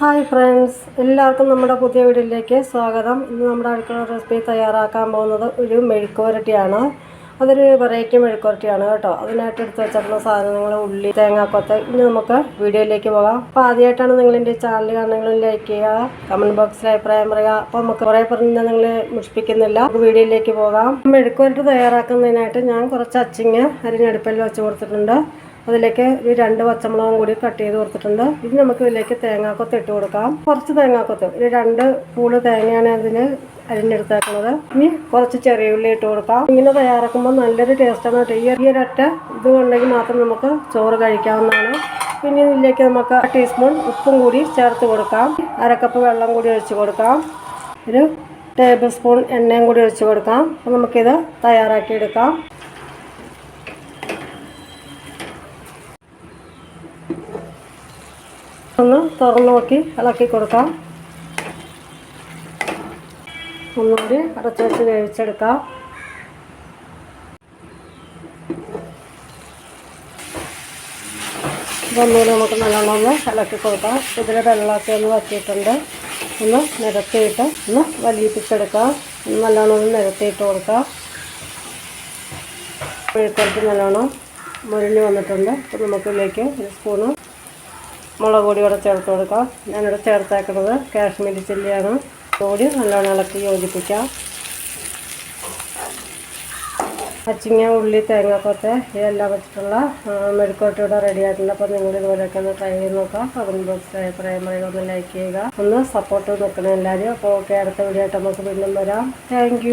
Hi friends എല്ലാവർക്കും നമ്മുടെ പുതിയ വീഡിയോയിലേക്ക് സ്വാഗതം. ഇന്ന് നമ്മുടെ അടുക്കള റെസിപ്പി തയ്യാറാക്കാൻ പോകുന്നത് ഒരു മെഴുക്കുവരട്ടിയാണ്. അതൊരു വെറൈറ്റി മെഴുക്കുവരട്ടിയാണ് കേട്ടോ. അതിനായിട്ട് എടുത്ത് വെച്ചിട്ടുള്ള സാധനങ്ങൾ ഉള്ളി തേങ്ങാക്കൊത്ത്. ഇനി നമുക്ക് വീഡിയോയിലേക്ക് പോകാം. അപ്പോൾ ആദ്യമായിട്ടാണ് നിങ്ങൾ എന്റെ ചാനൽ കാണണമെങ്കിൽ ലൈക്ക് ചെയ്യുക കമന്റ് ബോക്സിൽ അഭിപ്രായം പറയുക. അപ്പോൾ നമുക്ക് കുറേ പറഞ്ഞ് നിങ്ങൾ മുഷിപ്പിക്കുന്നില്ല. വീഡിയോയിലേക്ക് പോകാം. മെഴുക്കുവരട്ടി തയ്യാറാക്കുന്നതിനായിട്ട് ഞാൻ കുറച്ച് അച്ചിങ്ങ അരിഞ്ഞടുപ്പിൽ വെച്ച് കൊടുത്തിട്ടുണ്ട്. അതിലേക്ക് ഒരു രണ്ട് പച്ചമുളകും കൂടി കട്ട് ചെയ്ത് കൊടുത്തിട്ടുണ്ട്. ഇത് നമുക്ക് ഇതിലേക്ക് തേങ്ങാക്കൊത്ത് ഇട്ട് കൊടുക്കാം. കുറച്ച് തേങ്ങാക്കൊത്ത് ഒരു രണ്ട് പൂൾ തേങ്ങയാണ് അതിന് അരിഞ്ഞെടുത്തേക്കുന്നത് ഇനി കുറച്ച് ചെറിയ ഉള്ളി ഇട്ട് കൊടുക്കാം. ഇങ്ങനെ തയ്യാറാക്കുമ്പോൾ നല്ലൊരു ടേസ്റ്റാണ് കേട്ടോ. ഈ ഒരൊറ്റ ഇത് ഉണ്ടെങ്കിൽ മാത്രം നമുക്ക് ചോറ് കഴിക്കാവുന്നതാണ്. പിന്നെ ഇതിലേക്ക് നമുക്ക് ടീസ്പൂൺ ഉപ്പും കൂടി ചേർത്ത് കൊടുക്കാം. അരക്കപ്പ് വെള്ളം കൂടി ഒഴിച്ച് കൊടുക്കാം. ഒരു ടേബിൾ സ്പൂൺ എണ്ണയും കൂടി ഒഴിച്ച് കൊടുക്കാം. അപ്പോൾ നമുക്കിത് തയ്യാറാക്കിയെടുക്കാം. ഒന്ന് തുറന്ന് നോക്കി ഇളക്കി കൊടുക്കാം. ഒന്നുകൂടി അടച്ചു വെച്ച് വേവിച്ചെടുക്കാം. ഇതൊന്നുകൂടി നമുക്ക് നല്ലോണം ഒന്ന് ഇളക്കി കൊടുക്കാം. ഇതിൽ വെള്ളമൊക്കെ ഒന്ന് വറ്റിയിട്ടുണ്ട്. ഒന്ന് നിരത്തിയിട്ട് ഒന്ന് വലിയിപ്പിച്ചെടുക്കാം. നല്ലോണം ഒന്ന് നിരത്തിയിട്ട് കൊടുക്കാം. മെഴുക്കുവരട്ടി നല്ലോണം മുരിഞ്ഞ് വന്നിട്ടുണ്ട്. അപ്പോൾ നമുക്കിതിലേക്ക് ഒരു സ്പൂണ് മുളക് പൊടി കൂടെ ചേർത്ത് കൊടുക്കാം. ഞാനിവിടെ ചേർത്തേക്കുന്നത് കാശ്മീരി ചില്ലിയാണ്. കൂടി നല്ലോണം ഇളക്കി യോജിപ്പിക്കാം. പച്ചിങ്ങ ഉള്ളി തേങ്ങാക്കൊത്തെ ഇതെല്ലാം വെച്ചിട്ടുള്ള മെഴുക്കോട്ട് ഇവിടെ റെഡി ആയിട്ടുണ്ട്. അപ്പോൾ നിങ്ങൾ ഇതുപോലെയൊക്കെ ഒന്ന് ട്രൈ ചെയ്ത് നോക്കാം കമന്റ് ബോക്സിൽ അഭിപ്രായം പറയുക. ഒന്ന് ലൈക്ക് ചെയ്യുക. ഒന്ന് സപ്പോർട്ട് നിൽക്കണം എല്ലാവരും. അപ്പോൾ ഓക്കെ അടുത്ത വീഡിയോ ആയിട്ട് നമുക്ക് വീണ്ടും വരാം. താങ്ക്